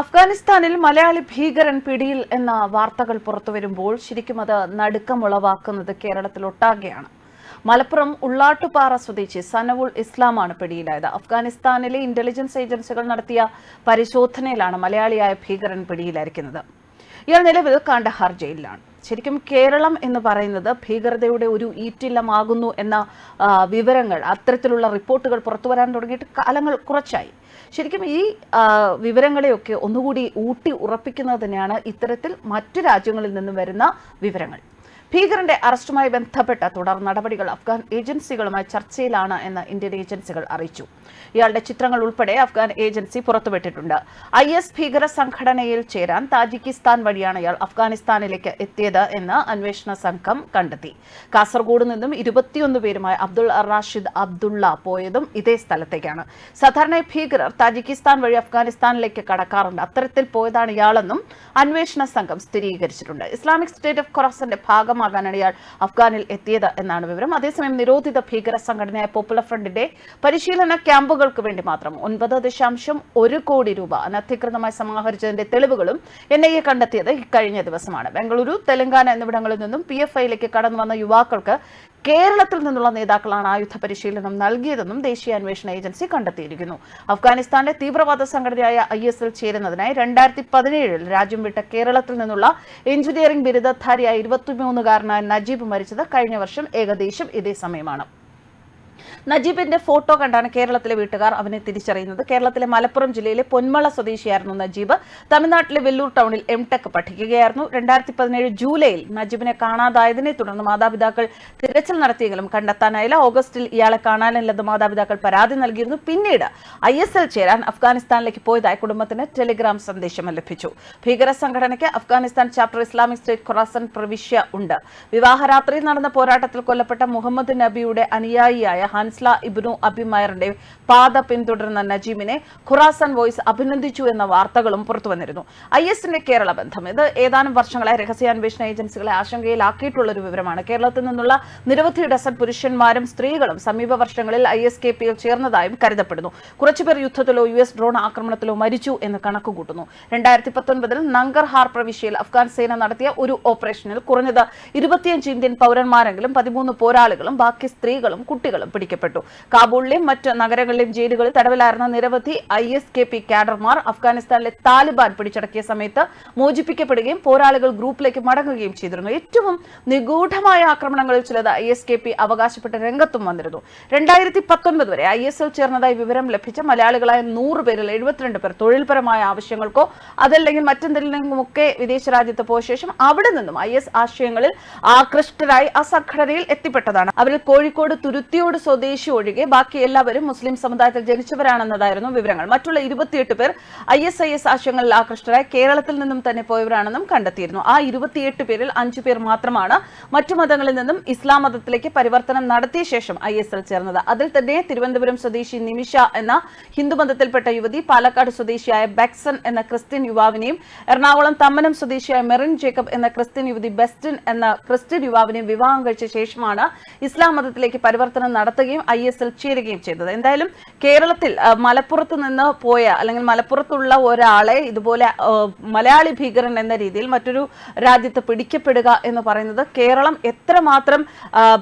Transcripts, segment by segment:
അഫ്ഗാനിസ്ഥാനിൽ മലയാളി ഭീകരൻ പിടിയിൽ എന്ന വാർത്തകൾ പുറത്തുവരുമ്പോൾ ശരിക്കും അത് നടുക്കമുളവാക്കുന്നത് കേരളത്തിലൊട്ടാകെയാണ്. മലപ്പുറം ഉള്ളാട്ടുപാറ സ്വദേശി സനവുൾ ഇസ്ലാമാണ് പിടിയിലായത്. അഫ്ഗാനിസ്ഥാനിലെ ഇന്റലിജൻസ് ഏജൻസികൾ നടത്തിയ പരിശോധനയിലാണ് മലയാളിയായ ഭീകരൻ പിടിയിലായിരിക്കുന്നത്. ഇയാൾ നിലവിൽ കാണ്ഡഹാർ ജയിലിലാണ്. ശരിക്കും കേരളം എന്ന് പറയുന്നത് ഭീകരതയുടെ ഒരു ഈറ്റില്ലമാകുന്നു എന്ന വിവരങ്ങൾ അത്തരത്തിലുള്ള റിപ്പോർട്ടുകൾ പുറത്തു വരാൻ തുടങ്ങിയിട്ട് കാലങ്ങൾ കുറച്ചായി. ശരിക്കും ഈ വിവരങ്ങളെയൊക്കെ ഒന്നുകൂടി ഊട്ടി ഉറപ്പിക്കുന്നത് തന്നെയാണ് ഇത്തരത്തിൽ മറ്റു രാജ്യങ്ങളിൽ നിന്നും വരുന്ന വിവരങ്ങൾ. ഭീകരന്റെ അറസ്റ്റുമായി ബന്ധപ്പെട്ട തുടർ നടപടികൾ അഫ്ഗാൻ ഏജൻസികളുമായി ചർച്ചയിലാണ് എന്ന് ഇന്ത്യൻ ഏജൻസികൾ അറിയിച്ചു. ഇയാളുടെ ചിത്രങ്ങൾ ഉൾപ്പെടെ അഫ്ഗാൻ ഏജൻസി പുറത്തുവിട്ടിട്ടുണ്ട്. ഐ എസ് ഭീകര സംഘടനയിൽ ചേരാൻ താജിക്കിസ്ഥാൻ വഴിയാണ് ഇയാൾ അഫ്ഗാനിസ്ഥാനിലേക്ക് എത്തിയത് എന്ന് അന്വേഷണ സംഘം കണ്ടെത്തി. കാസർഗോഡ് നിന്നും ഇരുപത്തിയൊന്ന് പേരുമായി അബ്ദുൾ റാഷിദ് അബ്ദുള്ള പോയതും ഇതേ സ്ഥലത്തേക്കാണ്. സാധാരണ ഭീകരർ താജിക്കിസ്ഥാൻ വഴി അഫ്ഗാനിസ്ഥാനിലേക്ക് കടക്കാറുണ്ട്. അത്തരത്തിൽ പോയതാണ് ഇയാളെന്നും അന്വേഷണ സംഘം സ്ഥിരീകരിച്ചിട്ടുണ്ട്. ഇസ്ലാമിക് സ്റ്റേറ്റ് ഓഫ് ഖൊറാസന്റെ ഭാഗമാകാനാണ് ഇയാൾ അഫ്ഗാനിൽ എത്തിയത് എന്നാണ് വിവരം. അതേസമയം നിരോധിത ഭീകര സംഘടനയായ പോപ്പുലർ ഫ്രണ്ടിന്റെ പരിശീലന ക്യാമ്പുകൾക്ക് വേണ്ടി മാത്രം ഒൻപത് ദശാംശം ഒരു കോടി രൂപ അനധികൃതമായി സമാഹരിച്ചതിന്റെ തെളിവുകളും എൻ ഐ എ കണ്ടെത്തിയത് ഇക്കഴിഞ്ഞ ദിവസമാണ്. ബംഗളൂരു തെലങ്കാന എന്നിവിടങ്ങളിൽ നിന്നും പി എഫ് ഐയിലേക്ക് കടന്നു വന്ന യുവാക്കൾക്ക് കേരളത്തിൽ നിന്നുള്ള നേതാക്കളാണ് ആയുധ പരിശീലനം നൽകിയതെന്നും ദേശീയ അന്വേഷണ ഏജൻസി കണ്ടെത്തിയിരിക്കുന്നു. അഫ്ഗാനിസ്ഥാന്റെ തീവ്രവാദ സംഘടനയായ ഐ എസ് എൽ ചേരുന്നതിനായി രണ്ടായിരത്തി പതിനേഴിൽ രാജ്യം വിട്ട കേരളത്തിൽ നിന്നുള്ള എഞ്ചിനീയറിംഗ് ബിരുദധാരിയായ ഇരുപത്തിമൂന്നുകാരനായ നജീബ് മരിച്ചത് കഴിഞ്ഞ വർഷം ഏകദേശം ഇതേ സമയമാണ്. നജീബിന്റെ ഫോട്ടോ കണ്ടാണ് കേരളത്തിലെ വീട്ടുകാർ അവനെ തിരിച്ചറിയുന്നത്. കേരളത്തിലെ മലപ്പുറം ജില്ലയിലെ പൊന്മള സ്വദേശിയായിരുന്നു നജീബ്. തമിഴ്നാട്ടിലെ വെല്ലൂർ ടൗണിൽ എം ടെക് പഠിക്കുകയായിരുന്നു. രണ്ടായിരത്തി പതിനേഴ് ജൂലൈയിൽ നജീബിനെ കാണാതായതിനെ തുടർന്ന് മാതാപിതാക്കൾ തിരച്ചിൽ നടത്തിയെങ്കിലും കണ്ടെത്താനായില്ല. ഓഗസ്റ്റിൽ ഇയാളെ കാണാനില്ലെന്ന് മാതാപിതാക്കൾ പരാതി നൽകിയിരുന്നു. പിന്നീട് ഐ എസ് എൽ ചേരാൻ അഫ്ഗാനിസ്ഥാനിലേക്ക് പോയതായി കുടുംബത്തിന് ടെലിഗ്രാം സന്ദേശം ലഭിച്ചു. ഭീകര സംഘടനയ്ക്ക് Afghanistan chapter Islamic State Khorasan പ്രവിശ്യ ഉണ്ട്. വിവാഹരാത്രിയിൽ നടന്ന പോരാട്ടത്തിൽ കൊല്ലപ്പെട്ട മുഹമ്മദ് നബിയുടെ അനുയായിയായ ഹൻസ്ല ഇബ്നു അബിമയറിന്റെ പാത പിന്തുടരുന്ന നജീമിനെ ഖുറാസൻ വോയിസ് അഭിനന്ദിച്ചു എന്ന വാർത്തകളും പുറത്തുവന്നിരുന്നു. ഐ എസിന്റെ കേരള ബന്ധം. ഇത് ഏതാനും വർഷങ്ങളായി രഹസ്യാന്വേഷണ ഏജൻസികളെ ആശങ്കയിലാക്കിയിട്ടുള്ള ഒരു വിവരമാണ്. കേരളത്തിൽ നിന്നുള്ള നിരവധി ഡസൻ പുരുഷന്മാരും സ്ത്രീകളും സമീപ വർഷങ്ങളിൽ ഐ എസ് കെ പിയിൽ ചേർന്നതായും കരുതപ്പെടുന്നു. കുറച്ചുപേർ യുദ്ധത്തിലോ യു എസ് ഡ്രോൺ ആക്രമണത്തിലോ മരിച്ചു എന്ന് കണക്കുകൂട്ടുന്നു. രണ്ടായിരത്തി പത്തൊൻപതിൽ നങ്കർഹാർ പ്രവിശ്യയിൽ അഫ്ഗാൻ സേന നടത്തിയ ഒരു ഓപ്പറേഷനിൽ കുറഞ്ഞത് ഇരുപത്തിയഞ്ച് ഇന്ത്യൻ പൗരന്മാരെങ്കിലും പതിമൂന്ന് പോരാളികളും ബാക്കി സ്ത്രീകളും കുട്ടികളും പിടിക്കപ്പെട്ടു. കാബൂളിലെയും മറ്റ് നഗരങ്ങളിലെയും ജയിലുകളിൽ തടവിലായിരുന്ന നിരവധി ഐ എസ് കെ പി കാഡർമാർ അഫ്ഗാനിസ്ഥാനിലെ താലിബാൻ പിടിച്ചടക്കിയ സമയത്ത് മോചിപ്പിക്കപ്പെടുകയും പോരാളികൾ ഗ്രൂപ്പിലേക്ക് മടങ്ങുകയും ചെയ്തിരുന്നു. ഏറ്റവും നിഗൂഢമായ ആക്രമണങ്ങളിൽ ചിലത് ഐ എസ് കെ പി അവകാശപ്പെട്ട രംഗത്തും വന്നിരുന്നു. രണ്ടായിരത്തി പത്തൊൻപത് വരെ ഐ എസ് എൽ ചേർന്നതായി വിവരം ലഭിച്ച മലയാളികളായ നൂറ് പേരിൽ എഴുപത്തിരണ്ട് പേർ തൊഴിൽപരമായ ആവശ്യങ്ങൾക്കോ അതല്ലെങ്കിൽ മറ്റെന്തെങ്കിലുമൊക്കെ വിദേശ രാജ്യത്ത് പോയ ശേഷം അവിടെ നിന്നും ഐ എസ് ആശയങ്ങളിൽ ആകൃഷ്ടരായി ആ സംഘടനയിൽ എത്തിപ്പെട്ടതാണ്. അവരിൽ കോഴിക്കോട് തുരുത്തിയോട് സ്വദേശി ഒഴികെ ബാക്കി എല്ലാവരും മുസ്ലിം സമുദായത്തിൽ ജനിച്ചവരാണെന്നതായിരുന്നു വിവരങ്ങൾ. മറ്റുള്ള ഇരുപത്തിയെട്ട് പേർ ഐ എസ് ഐ എസ് ആശയങ്ങളിൽ ആകൃഷ്ടരായി കേരളത്തിൽ നിന്നും തന്നെ പോയവരാണെന്നും കണ്ടെത്തിയിരുന്നു. ആ ഇരുപത്തിയെട്ട് പേരിൽ അഞ്ചു പേർ മാത്രമാണ് മറ്റു മതങ്ങളിൽ നിന്നും ഇസ്ലാം മതത്തിലേക്ക് പരിവർത്തനം നടത്തിയ ശേഷം ഐ എസ് എൽ ചേർന്നത്. അതിൽ തന്നെ തിരുവനന്തപുരം സ്വദേശി നിമിഷ എന്ന ഹിന്ദു മതത്തിൽപ്പെട്ട യുവതി പാലക്കാട് സ്വദേശിയായ ബെക്സൺ എന്ന ക്രിസ്ത്യൻ യുവാവിനെയും എറണാകുളം തമ്മനം സ്വദേശിയായ മെറിൻ ജേക്കബ് എന്ന ക്രിസ്ത്യൻ യുവതി ബെസ്റ്റിൻ എന്ന ക്രിസ്ത്യൻ യുവാവിനെയും വിവാഹം കഴിച്ച ശേഷമാണ് ഇസ്ലാം മതത്തിലേക്ക് പരിവർത്തനം നടത്തുകയും ഐ എസ് എൽ ചേരുകയും ചെയ്തത്. എന്തായാലും കേരളത്തിൽ മലപ്പുറത്ത് നിന്ന് പോയ അല്ലെങ്കിൽ മലപ്പുറത്തുള്ള ഒരാളെ ഇതുപോലെ മലയാളി ഭീകരൻ എന്ന രീതിയിൽ മറ്റൊരു രാജ്യത്ത് പിടിക്കപ്പെടുക എന്ന് പറയുന്നത് കേരളം എത്രമാത്രം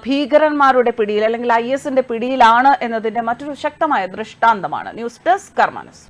ഭീകരന്മാരുടെ പിടിയിൽ അല്ലെങ്കിൽ ഐ എസിന്റെ പിടിയിലാണ് എന്നതിന്റെ മറ്റൊരു ശക്തമായ ദൃഷ്ടാന്തമാണ്. News desk കർമാനസ്